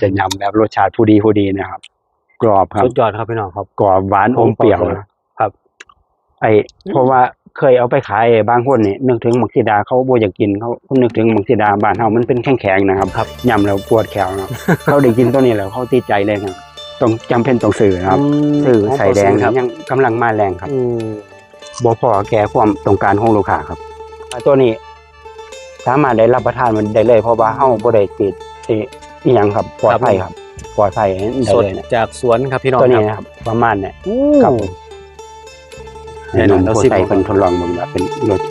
จะยำแบบรสชาติผู้ดีผู้ดีนะครับ กรอบครับสุดยอดครับพี่น้องครับ กรอบหวานอมเปรี้ยวนะครับ ไอเพราะว่าเคยเอาไปขายบางคนนี่นึกถึงมักซิดาเขาบ่อยากกินเขาเขานึกถึงมักซิดาบ้านเฮามันเป็นแข็งๆนะครับครับยำแล้วปวดแขวนะครับเขาได้กินตัวนี้แล้วเขาติดใจเลยครับต้องจำเป็นต้องซื้อนะครับซื้อใส่แดงครับยังกำลังมาแรงครับอืมบ่พอแก่ความต้องการของลูกค้าครับอ่าตัวนี้ สามารถได้รับประทานมันได้เลยเพราะว่าเฮาบ่ได้ติดติ อีหยังครับปลอดภัยครับปลอดภัยได้สดเลยนะจากสวนครับพี่น้องตัวนี้ครับนะครับประมาณเนี่ยอู้ครับผมเดี๋ยวหนุ่มเราผู้สิบใส่ก่อนเพิ่นทดลองมึงว่าเป็นรส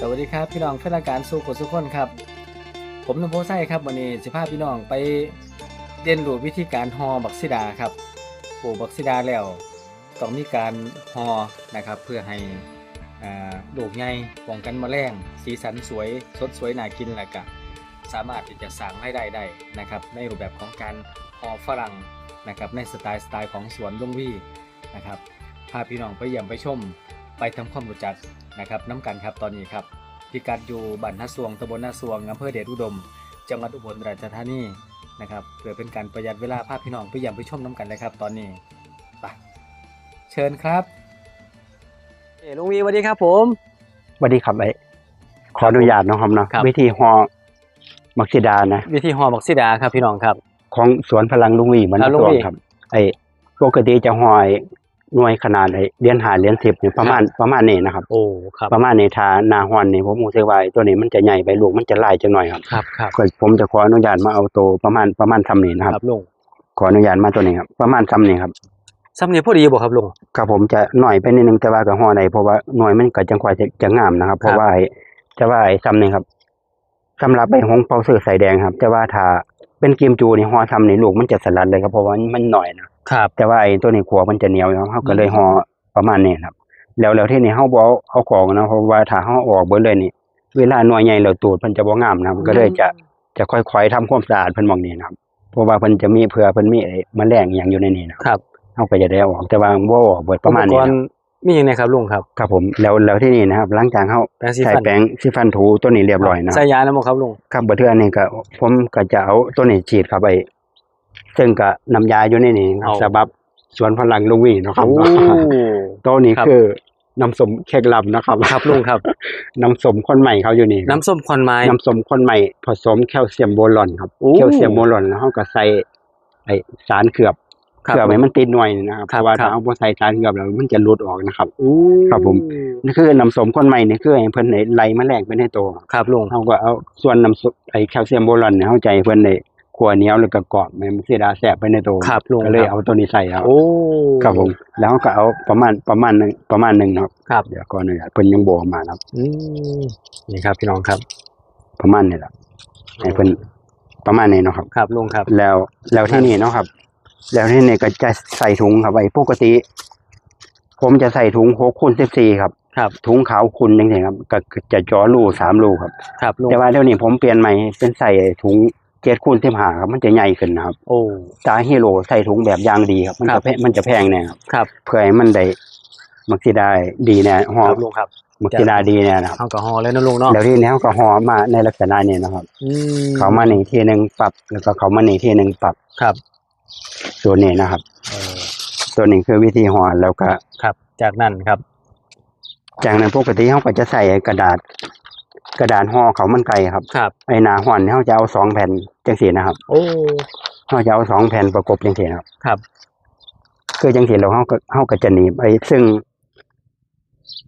สวัสดีครับพี่น้องเพื่อนรายการสู้คนสุขคนครับ ผมนพโพไส้ครับวันนี้สิพาพี่น้องไปเรียนรู้วิธีการห่อบักซิดาครับปลูกบักซิดาแล้ว ต้องมีการห่อนะครับเพื่อให้อ่าลูกใหญ่ป้องกันมแมลงสีสันสวยสดสวยน่ากินและก็สามารถที่จะสั่งให้ได้ได้นะครับในรูปแบบของการห่อฝรั่งนะครับในสไตล์สไตล์ของสวนลุงวี่นะครับพาพี่น้องไปเยี่ยมไปชม ไปทำความรู้จักนะครับน้ำกันครับตอนนี้ครับพิกัดอยู่บ้านนาสวงตำบลนาสวงอำเภอเดชอุดม จังหวัดอุบลราชธานีนะครับเพื่อเป็นการประหยัดเวลาพาพี่น้องไปเยี่ยมไปชมน้ำกันเลยครับ ตอนนี้ไป เชิญครับเอ้ลุงวีสวัสดีครับ ผมสวัสดีครับไอ้ขออนุญาตเนาะครับเนาะครับ วิธีห่อมักซิดานะ วิธีห่อบักซิดาครับพี่น้องครับ ของสวนพลังลุงหวีมันครับลุงตัวหวี่ ครับ ไอ้ปกติจะห่อไอ้หน่วยขนาดไอ้เหรียญหาเหรียญสิบเนี่ยประมาณประมาณนี้นะครับ โอ้ครับประมาณในทาหนาฮอนนี่ผมรู้สึกว่าไอ้ตัวนี้มันจะใหญ่ไปลูกมันจะลายจังหน่อยครับครับครับก็ผมจะขออนุญาตมาเอาตัวประมาณประมาณซ้ำนี้นะครับ ครับลุงขออนุญาตมาตัวนี้ครับ ประมาณซ้ำนี้ครับ ซ้ำนี้พอดีบ่ครับลุง ครับผมจะหน่อยไปนิดนึงแต่ว่าก็ห่อได้เพราะว่าหน่วยมันก็จังควายจะจะงามนะครับ เพราะว่าไอ้จะว่าไอ้ซ้ำนี่ครับสำหรับไอ้หงเปาเสือใส่แดงครับ แต่ว่าถ้าเป็นกิมจูนี่ห่อซ้ำนี่ลูกมันจะสลัดเลยครับเพราะว่ามันหน่อยนะครับ แต่ว่าไอ้ตัวนี้ขัวมันจะเหนียวครับเขาก็เลยห่อประมาณนี้ครับ แล้วแล้วที่นี่เฮาบ่เอาเอาของนะเพราะว่าถ้าเฮาเอาออกเบิดเลยนี่ เวลาหน่วยใหญ่แล้วตูดมันจะบ่งามนะครับก็เลยจะจะค่อยๆทำความสะอาดเพิ่นหมองนี้นะครับเพราะว่าเพิ่นจะมีเผื่อเพิ่นมีไอ้แมลงอหย่างอยู่ในนี้นะครับครับ เฮาก็จะได้เอาออกแต่ว่าบ่เอาออกเบิดประมาณนี้อุปกนะณ์มีอย่างไรครับลุงครับครับผมแล้วแล้วที่นี่นะครับหลังจากเฮาแปรงสีใส่ฟันแปรงสีฟันถูตัวนี้เรียบร้อยนะคใส่รับยาแล้วมั้งครับลุงครับบ่เทื่อนี่ก็ผมก็จะเอาตัวนี้ฉีดเข้าไปซึ่งก็น้ำยาอยู่ในนี้ครับเอาสำหรับสวนพลังลุงวี่เนาะครับโอ้ตัวนี้ครับคือน้ำส้มเค้กลับนะครับครับลุงครับ น้ำส้มคนใหม่เขาอยู่นี่ครับน้ำส้มควันไม้น้ำส้มข้นใหม่ผสมแคลเซียมโบรอนครับโอ้แคลเซียมโบรอนแล้วเราก็ใส่ไอสารเขือบครับ เขือบให้มันติดหน่อยนะครับครับเพราะว่าครัถ้าบเอาบ่ใส่สารเขือบแล้วมันจะหลุดออกนะครับอู้ครับผมนี่คือน้ำส้มข้นใหม่นี่คือให้เพิ่นได้ไล่แมลงไปในตัวครับลุงเฮาก็เอาส่วนน้ำซุปไอแคลเซียมโบรอนเนี่ยเฮาใจให้เพิ่นได้ขัวเหนียวแล้วก็กรอบให้มันสิดาแสบไปในตัวครับลุงก็เลยครับเอาตัวนี้ใส่ครับโอ้ครับผม แล้วเราก็เอาประมาณประมาณหนึงประมาณหนึงนะครับครับเดี๋ยวก่อนหนึงเพิ่นยังบ่ออกมานะครับอืมนี่ครับพี่น้องครับ ประมาณนี้แหละให้เพิ่นประมาณนี้เนาะครับ ครับลุงครับ แล้วแล้วที่นี่เนาะครับ แล้วที่นี่ก็จะใส่ถุงครับไอ้ปกติ ผมจะใส่ถุงหกคูณสิบสี่ครับ ครับ ถุงขาวคุณจังซี่ครับก็จะจ่อรูสามรูครับ ครับลุงแต่ว่าเดี๋ยวนี้ผมเปลี่ยนใหม่เป็นใส่ถุงเจ็ดคูณสิบห้าครับ มันจะใหญ่ขึ้นนะครับ โอ้ ตาฮีโร่ใส่ถุงแบบยางดีครับ มันครัจะบแพงมันจะแพงแน่ครับครับ เพื่อให้มันได้มักสิได้ดีแน่หอคมรับลุงครับมักสิได้ดีแน่นะครับเอากระหอเลยนะลุงเนาะแล้วที่นี้เขาก็หอมาในลักษณะนี้นะครับ อืมเขามาหนึ่งทีหนึ่งปรับ แล้วก็เขามาหนึ่งทีหนึ่งปรับ ครับ ตัวนี้นะครับ เออตัวนี้คือวิธีห่อแล้วก็ ครับ จากนั้นครับ จากนั้นปกติเขาก็จะใส่กระดาษ กระดาษห่อเขาวมันไก่ครับ ครับ ไอ้หนาห่อนเขาจะเอาสองแผ่นจังสีนะครับโอ้ เขาจะเอาสองแผ่นประกบจังสีนะครับ ครับ คือจังสีเราเขาก็เขาก็จะหนีบไอ้ซึ่ง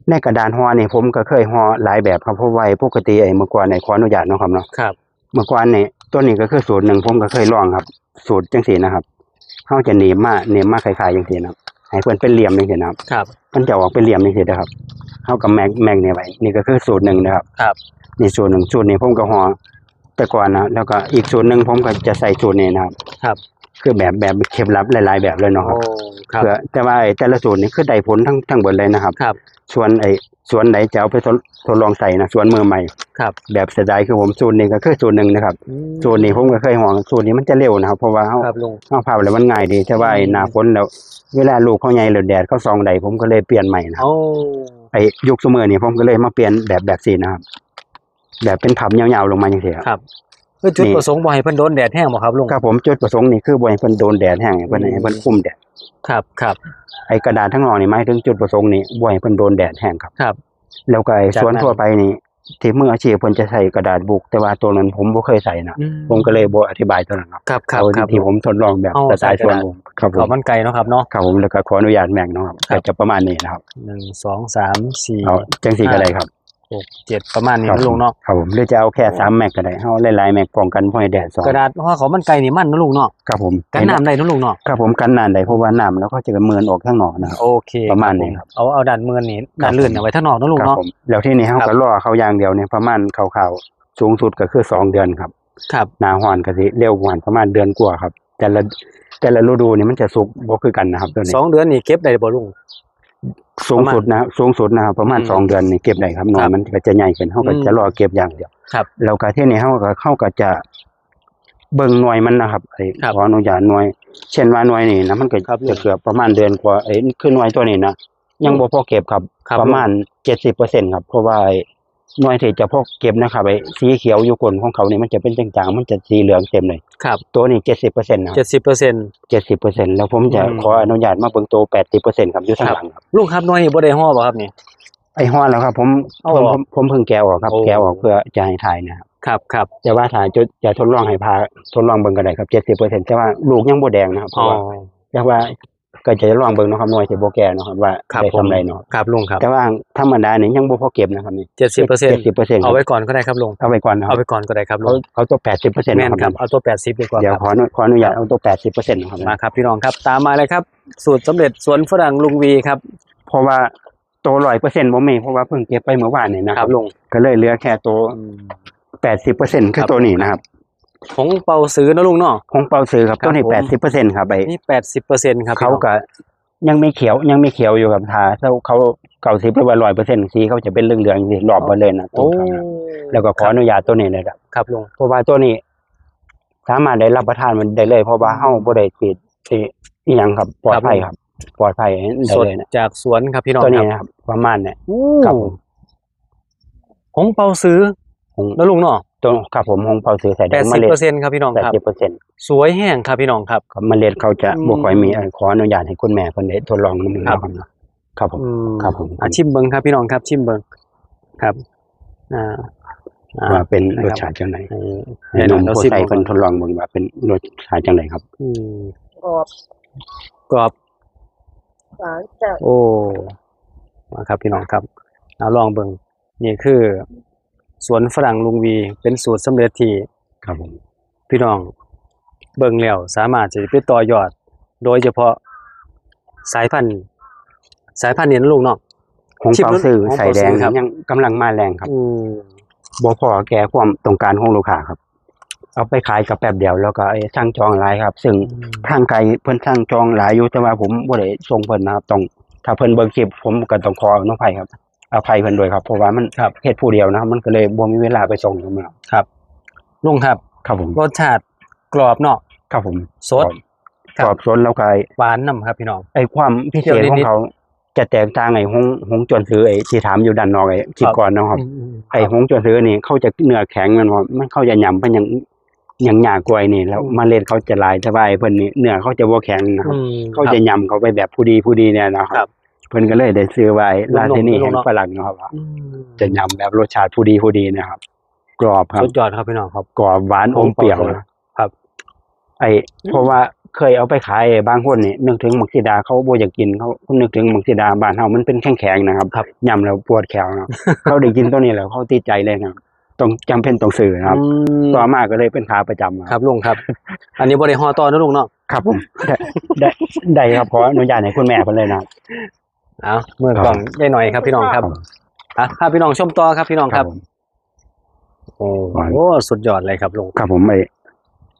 ในกระดานห่อนี่ผมก็เคยห่อหลายแบบครับเพราะว่าไอ้ปกติไอ้เมื่อก่อนในขออนุญาตเนาะครับเนาะครับ เมื่อก่อนนี่ตัวนี้ก็คือสูตรหนึ่งผมก็เคยลองครับ สูตรจังสีนะครับ เขาจะหนีบมาหนีบมาคล้ายๆจังสีนะครับให้เพื่อนเป็นเหลี่ยมจังสีนะครับครับมันจะออกเป็นเหลี่ยมจังสีนะครับเขากับแม็กแม็กเนี่ยไว้นี่ก็คือสูตรหนึ่งนะครับ ครับนี่สูตรหนึ่งสูตรนี้ผมก็ห่อแต่ก่อนนะแล้วก็อีกสูตรหนึ่งผมก็จะใส่สูตรนี้นะครับ ครับ คือแบบแบบเคล็ดลับหลายๆแบบเลยเนาะครับครับเพื่อแต่ว่าไอ้แต่ละสูตรนี่คือได้ผลทั้งทั้งเบิดเลยนะครับครับส่วนไอ้ส่วนไหนจะเอาไปทดทดลองใส่นะส่วนมือใหม่ครับ แบบเสียดายคือผมสูตรนี้ก็คือสูตรหนึ่งนะครับสูตรนี้ผมก็เคยห่วงสูตรนี้มันจะเร็วนะครับเพราะว่าเฮาครับลุงเฮาพาไปแล้วมันง่ายดีแต่ว่าไอ้หน้าฝนแล้ว เวลาลูกเขาใหญ่หรือแดดเขาส่องใดผมก็เลยเปลี่ยนใหม่นะครับโอ้ไอ้ยุคสมัยนี่ผมก็เลยมาเปลี่ยนแบบแบบสีนะครับแบบเป็นผับยาวๆลงมาอย่างเงี้ยครับ ครับคือจุดนี่ประสงค์บ่ให้เพิ่นโดนแดดแห้งบ่ครับลุงครับผมจุดประสงค์นี่คือบ่ให้เพิ่นโดนแดดแห้งให้เพิ่นให้เพิ่นคุมแดดครับครับไอ้กระดาษทั้งนอกนี่หมายถึงจุดประสงค์นี่บ่ให้เพิ่นโดนแดดแห้งครับครับ แล้วก็ไอ้จากส่วนนั้นทั่วไปนี่ที่มืออาชีพเพิ่นจะใส่กระดาษบุก แต่ว่าตัวนั้นผมบ่เคยใส่นะอืผมก็เลยบ่อธิบายตัวนั้นครับครับครับเอาครับที่ผมทดลองแบบเอาสไตล์ใส่ส่วนกระดาษผมครับผขอมมันไก่เนาะครับเนาะครับผมแล้วก็ขออนุญาตแม็กเนาะครับครับก็จะประมาณนี้นะครับหนึ่งสองสามสี่เอาจังซี่ก็ได้ครับ หกเจ็ดประมาณนี้ครับนะลุงเนาะครับผมหรือจะเอาแค่สามแม็กก็ได้เฮาหลายๆแม็กป้องกันบ่ให้แดดส่องกระดาษห่อของมันไก่นี่มันนะลุงเนาะครับผมกันน้ำได้นะลุงเนาะครับผมกันน้ำได้เพราะว่าน้ำแล้วก็จะเมือนออกข้างนอกนะครับ โอเคประมาณนี้ครับเอาเอาดันเมือนนี่ครัดับนลื่นเอาไว้ท่างนอกนะลุงครับเนาะผมแล้วที่นี่เฮาครัก็บรอเขาอย่างเดียวเนี่ยประมาณคร่าวๆสูงสุดก็คือสองเดือนครับ ครับหน้าร้อนก็สิเร็วกว่าประมาณเดือนกว่าครับ แต่ละแต่ละฤดูนี่มันจะสุกบ่คือกันนะครับตัวนี้สองเดือนนี่เก็บได้บ่ลุง สูงสุดนะครับสูงสุดนะครับประมาณอืมสองเดือนนี่เก็บได้ครับหน่อครัยบมันก็จะใหญ่ขึ้นเฮาก็อืมจะรอเก็บอย่างเดียวครับแล้วก็ที่นี่เฮาก็เข้าก็จะเบิ่งหน่วยมันนะครับไอ้ครับขออนุญาตหน่วย เช่นว่าหน่วยนี่นะมันก็ครับจะเกือบประมาณเดือนกว่าไอ้คือหน่วยตัวนี้นะยังบ่พอเก็บครับ ครับประมาณ70%ครับเพราะว่าไอ้ หน่วยที่จะพอเก็บนะครับไอ้สีเขียวอยู่ก้นของเขานี่มันจะเป็นจางๆมันจะสีเหลืองเต็มเลย ครับตัวนี้70%นะคเจ็รับดสิบเปอร์เซ็นต์70%แล้วผมจะอืมขออนุญาตมาเบิ่งตัว80%ครับอยู่ข้างครับหลังครับลุงครับหน้อยนี่บ่ได้ห่อบ่ครับนี่ไอ้ฮ้อนแล้วครับ ผมเอาผมออกผมผมเพิ่งแกะออกครับโอ้แกะออกเพื่อจะให้ถ่ายนะครับครับครับแต่ว่าถ้าจะจะทดลองให้พาทดลองเบิ่งก็ได้ครับ70%แต่ว่าลูกยังบ่แดงนะครับเพอ๋อราะว่าแต่ว่า ก็จะลองเบิ่งเนาะครับหน่วยที่บ่แก่เนาะครับว่าครับได้ผมทำไรเนาะครับลุงครับแต่ว่าธรรมดานี่ยังบ่พอเก็บนะครับนี่เจ็ดสิบเปอร์เซ็นต์70%เอาไว้ก่อนก็ได้ครับลุงเอาไว้ก่อนนะคเอารับไปก่อนก็ได้ครับลุเขางเขาตัว80%แม่นะนคครัรับบเอาตัวแปดสิบดีกว่าเดี๋ยวครับ ขออนุขออนุญาตเอาตัว80%นะครับมาครับพี่น้องครับตามมาเลยครับ สูตรสำเร็จสวนฝรั่งลุงวีครับเพราะว่าตัว100%บ่มีเพราะว่าเพิ่งเก็บไปเมื่อวานนี่นะคครัรับบลุงก็เลยเหลือแค่ตัว80%คือตัวนี้นะครับ ของเป่าซื้อนะลุงเนาะ ของเปาซื้อครับครับตัวนี้ผม80%ครับไอ้นี่แปดสิบเปอร์เซ็นต์ครับเขาก็ยังไม่เขียวยังไม่เขียวอยู่กับทาถ้าเขาเก่าสิบหรือว่าร้อยเปอร์เซ็นต์สีเขาจะเป็นเหลืองๆสีรอบหมดเลยนะโอ้ต้นเขานะแล้วก็ขออนุญาตตัวนี้เลยครับครับลุงเพราะว่าตัวนี้ สามารถได้รับประทานมันได้เลย เพราะว่าเฮาบ่ได้ติดที่อีหยังครับปลอดภัยครับ ปลอดภัยได้สดเลยนะจากสวนครับพี่น้องตัวนี้ครับนะครับประมาณเนี่ยอู้ครับผมของเป่าซื้อของ นะลุงเนาะ ตัวครับผมของเปาซื้อใส่แปได้ดเมสิบล็ดเปอร์เซ็นต์ครับพี่น้องครับ80%สวยแห้งครับพี่น้องครับครับ เมล็ดเขาจะอืม บ่ค่อยมีเอ่อขออนุญาตให้คุณแม่เพิ่นได้ทดลองนำมือครับครับเนาะครับผม อืมครับผม อะชิมเบิงครับพี่น้องครับ ชิมเบิงครับอ่าอ่า ว่าเป็นรสนะครับชาติจังไดให้ให้นมเราผู้ซิมใส่ก่เพิ่อนนทดลองเบิ่งว่าเป็นรสชาติจังไดครับ อืมกรอบกรอบ หวานจัดโอ้มาครับพี่น้องครับเอาลองเบิงนี่คือ สวนฝรั่งลุงวี เป็นสูตรสำเร็จที่ครับผมพี่น้องเบิ่งแล้วสามารถจะไปต่อยอด โดยเฉพาะสายพันธุ์ สายพันธุ์นี้นะลุงเนาะของชิมเปาแล้วซื้อของใส่เปาแดซื้งอครับยังกำลังมาแรงครับอืมบ่พอแก่ความต้องการของลูกค้าครับ เอาไปขายกับแป๊บเดียวแล้วก็ไอ้สั่งจองหลายครับ ซึ่งทางไกลเพิ่นสั่งจองหลายอยู่แต่ว่าผมบ่ได้ส่งเพิ่นนะครับต้องถ้าเพิ่นเบิ่งคลิปผมก็ต้องขออภัยครับ อภัยเพิ่นด้วยครับเพราะว่ามันครับ เฮ็ดผู้เดียวนะครับ มันก็เลยบ่มีเวลาไปส่งครับครับ ลุงครับ ครับผมรสชาติกรอบเนาะ ครับผมสด กรอบสดแล้วก็ไอ้หวานนํครับพี่น้อง ไอ้ความพิเศษเคี่ยวนิดๆของเขาจะแตกต่างไอ้หงหงจวนซื้อไอ้ที่ถามอยู่ด้านนอกไอ้คลิปก่อนเนาะครับอืมไอ้หงจวนซื้อนี่เขาจะเนื้อแข็งมันว่ามันเขาจะหยำเป็นอย่างอย่างหยากล้วยนี่ แล้วเมล็ดเขาจะลายแต่ว่าไอ้เพิ่นนี่เนื้อเขาจะบ่แข็งนะครับอืมเขาจะยำเขาไปแบบผู้ดีผู้ดีเนี่ยนะคครัรับบ เพิ่นก็เลยได้ซื้อไว้ลงๆราชินีลแห่งงๆฝรั่งเนาะครับว่าอืมจะยำแบบรสชาติผู้ดีผู้ดีนะครับ กรอบครับสุดยอดครับพี่น้องครับกรอบหวานอมเปรี้ยวนะครับ ไอ้เพราะว่าเคยเอาไปขายบางคนนี่นึกถึงมักซิดาเขาบ่อยากกินเขานึกถึงมักซิดาบ้านเฮามันเป็นแข็งๆนะครับครับยำแล้วปวดแขวนะครับเขาได้กินตัวนี้แล้วเขาติดใจเลยนะครับต้องจำเป็นต้องซื้อนะครับอืมต่อมาก็เลยเป็นขาประจำครับลุงครับ อันนี้บริหอต่อนะลุงเนาะครับผมได้ได้ได้ครับขออนุญาตให้คุณแม่เพิ่นเลยนะครับ เอาเมื่อกล่องได้หน่อยครับพี่น้องครับอะถ้าพี่น้องชมต่อครับพี่น้องครับผมโอ้หวานโหสุดยอดเลยครับลุงครับผมไอ้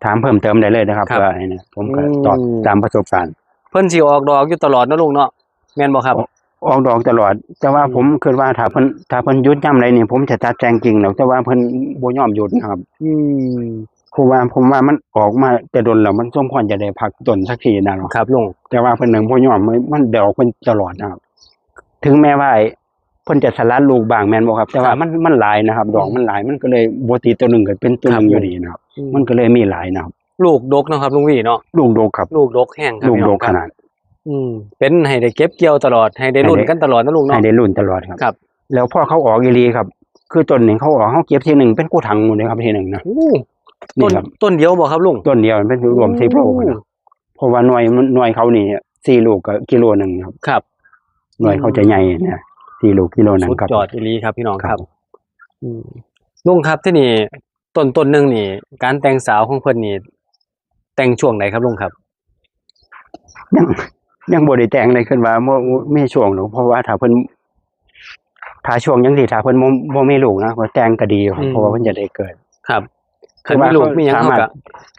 ถามเพิ่มเติมได้เลยนะครับครับเพื่อให้นะผมก็อืมตอบตามประสบการณ์ เพิ่นสิออกดอกอยู่ตลอดเนาะลุงเนาะแม่นบ่ครับ ออกดอกตลอด แต่ว่าอืมผมคิดว่าถ้าเพิ่นถ้าเพิ่นหยุดย่ำไรนี่ผมจะตัดแจงจริงแล้วแต่ว่าเพิ่นบ่ยอมหยุดนะครับ อืมเพราะว่าผมว่ามันออกมาแต่ดนแล้วมันสมควรจะได้พักต้นสักทีนะเนาะครับลุงแต่ว่าเพิ่นหนึ่งบ่ยอมมันมันดอกเพิ่นตลอดนะครับ ถึงแม้ว่าไอ้เพิ่นจะสลัดลูกบางแม่นบ่ครับ แต่ว่ามันมันหลายนะครับ ดอกมันหลายมันก็เลยบ่ติดตัวหนึงก็เป็นตัวหนึงอยู่ดีนะครับ มันก็เลยมีหลายนะครับ ลูกดกเนาะครับลุงวีเนาะลูกดกครับ ลูกดกแห้งครับลูกพี่ดน้อกงคขรับนาด อืมเป็นให้ได้เก็บเกี่ยวตลอดให้ได้รุ่นให้ได้กันตลอดนะลุงให้เนาะได้รุ่นตลอดครับครับ แล้วพอเขาออกอีหลีครับ คือต้นหนึงเขาออกเขาเก็บทีหนึงเป็นกู้ถังหมดเลยครับทีหนึงนะโอ้นี่ต้นครับต้นเดียวบ่ครับลุงต้นเดียวมันเป็นรวม10โลนะเพราะว่าหน่วยมันหน่วยเขานี่4ลูกก็กิโลหนึงครับครับ หน่วยเขาจะใหญ่นะ4ลูกกิโลหนึงสุดครับยอดอีหลีครับพี่น้องคครัรับ บอืมลุงครับที่นี่ต้นต้นหนึงนี่ การแต่งสาวของเพิ่นนี่แต่งช่วงไหนครับลุงครับ ยังยังบ่ได้แต่งเลยขึ้นว่าบ่บ่มีช่วงหรอกเพราะว่าถ้าเพิ่นถ้าช่วงยังสิถ้าเพิ่นบ่บ่มีลูกนะก็แต่งก็ดีอยู่ครับอืม เพราะว่าเพิ่นจะได้เกิด ครับคืคันอว่ามีลูกเขามีหยังสาเฮามารถก็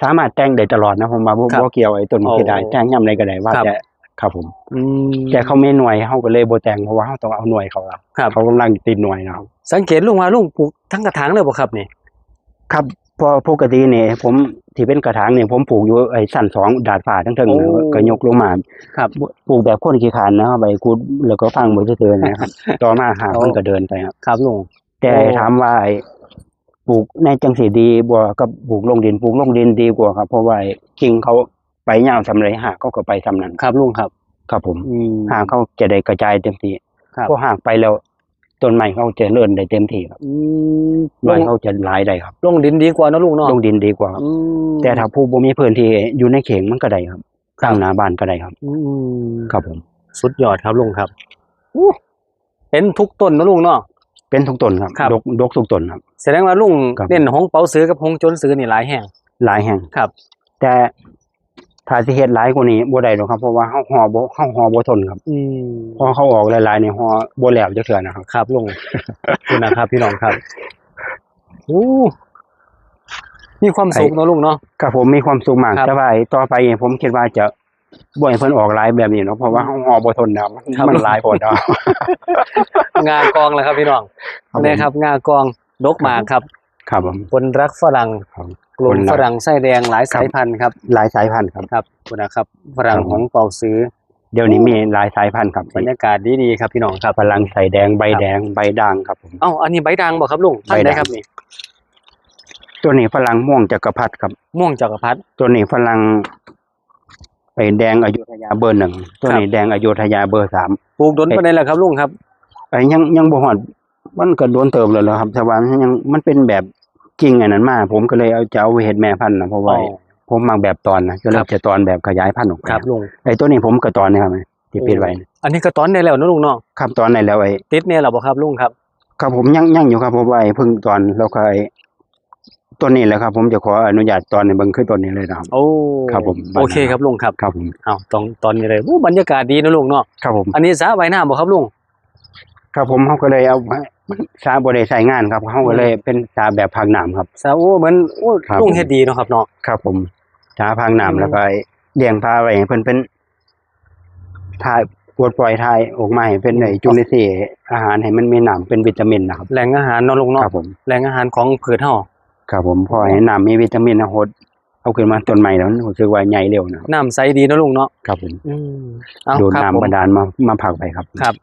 สามารถแต่งได้ตลอดนะผมว่าบ่ครับบ่เกี่ยวไอ้ต้นโอ้ที่ได้แต่งยามใดก็ได้ว่าครับแต่ ครับผมอืมแต่เขาไม่หน่วยเฮาก็เลยบ่แต่งเพราะว่าเฮาต้องเอาหน่วยเขาครับครับเขากำลังติดหน่วยนะครับ สังเกตลุงว่าลุงปลูกทั้งกระถางเลยบ่ครับนี่ครับพอปกตินี่ผมที่เป็นกระถางนี่ผมปลูกอยู่ไอ้ชั้นสองดาดฟ้าทั้งเทิงโอ้ก็ยกลงมาครับปลูกแบบคนขี้คร้านนะครับใบกุดแล้วก็ฟังบ่ซื่อๆนะครับ ต่อมาหาโอ้เพิ่นก็เดินไปครับ ครับลุงแต่โอ้ถามว่าไอ้ปลูกในจังสีดีบ่กับปลูกลงดินปลูกลงดินดีกว่าครับ เพราะว่าไอ้กิ่งเขา ไปยาวสำไรหากเขาก็ไปสำนั้นครับลุงครับ ครับผมอืม หากเขาจะได้กระจายเต็มที่ครับพอหากไปแล้วต้นไม้เขาจะเลื่อนได้เต็มที่ครับอืมหน่วยเขาจะหลายได้ครับลงดินดีกว่าเนอะลุงเนาะลงดินดีกว่าครับ อืม แต่ถ้าผู้บ่มีพื้นที่อยู่ในเขงมันก็ได้ครับตั้งหน้าบ้านก็ได้ครับ อืมครับผม สุดยอดครับลุงครับอู้เป็นทุกต้นเนอะลุงเนาะ เป็นทุกต้นครับครับ ดกดกทุกต้นครับ แสดงว่าลุงครับ เน้นหงเปาซื้อกับหงจนซื้อนี่หลายแห่ง หลายแห่ง ครับ แต่ ถ้าสิเฮ็ดหลายกว่านี้บ่ได้หรอกครับ เพราะว่าเฮาฮอบ่เฮาฮอบ่ทนครับอืมพอเขาออกหลายๆนี่ฮอบ่แล้วจักเทื่อนะครับครับลุงคุณนะครับ พี่น้องครับอู้มีความสุขเนอะลุงเนาะครับผมมีความสุขมากครับแต่ว่าไอ้ต่อไปผมคิดว่าจะบ่ให้เพิ่นออกหลายแบบนี้เนาะเพราะว่าเฮาฮอบ่ทนนะครับครับมันหลายโพดเนาะงากองเลยครับพี่น้องครับผมนะครับงากองดกหมากครับ ครับผม คนรักฝรั่งครับกลุ่มคนรักฝรั่งไส้แดงหลายสายพันธุ์ครับหลายสายพันธุ์ครับครับคุณนะครับฝรั่งครับของเป่าซื้อ เดี๋ยวนี้มีหลายสายพันธุ์ครับบรรยากาศดีๆครับพี่น้องครับฝรั่งใส่แดงใบแดงใบด่างครับผมเอ้าอันนี้ใบด่างบ่ครับลุงพันธุ์ใบใดด่างครับนี่ตัวนี้ฝรั่งม่วงจักรพรรดิครับ ม่วงจักรพรรดิตัวนี้ฝรั่งไอ้แดงอยุธยาเบอร์หนึ่งตัวนี้แดงอยุธยาเบอร์สามปลูกดนปานใดล่ะครับลุงครับไอ้ยังยังบ่ฮอดมันก็โดนเติมแล้วล่ะครับแต่ว่ามันยังมันเป็นแบบ จริงอันนั้นมา ผมก็เลยเอาจะเอาไปเฮ็ดแม่พันธุ์นะเพราะว่าผมมักแบบตอนนะก็เลครัยบจะตอนแบบขยายพันธุ์ออกไปครับลุงไอ้ตัวนี้ผมก็ตอนนะครับที่ปิดไว้นะอันนี้ก็ตอนได้แล้วเนอะลุงเนาะครับตอนไหนแล้วไอ้ติดเนี่ยเหรอบ่ครับลุงครับครับผมยังยังอยู่ครับเพราะว่าไอ้เพิ่งตอนแล้วก็ไอ้ตัวนี้แหละครับ ผมจะขออนุญาตตอนในเบิ่งคือตัวนี้เลยนะครับโอ้ครับผมโอเคครับลุงครับครับผมเอาตอนตอนนี้เลยโอ้บรรยากาศดีนะลุงเนาะครับผมอันนี้สระว่ายน้ำบ่ครับลุง ครับผมเขาก็เลยเอาสาบ่ได้ใช้งานครับเขาก็เลยเป็นสาแบบพักน้ำครับสระโอ้เหมือนโอ้ครับลุงเฮ็ดดีเนาะครับเนาะ ครับผมสาพักอืมน้ำแล้วก็ไอ้เลี้ยงปลาไว้ให้เพิ่นเป็นทายปวดปล่อยทายออกมาให้เป็นไอ้จุลินทรีย์อาหารให้มันมีน้ำเป็นวิตามินนะครับ แหล่งอาหารเนาะลุงคเนาะรับผม แหล่งอาหารของพืชเฮาครับผมพอให้น้ำมีวิตามินนะโหดเอาขึ้นมาต้นใหม่แล้วรู้สึกว่าใหญ่เร็วนะครับน้ำใสดีเนาะลุงเนาะครับผม อืมเอาดูดครับผม น้ำบาดาลมามาผักไปครับ ครับ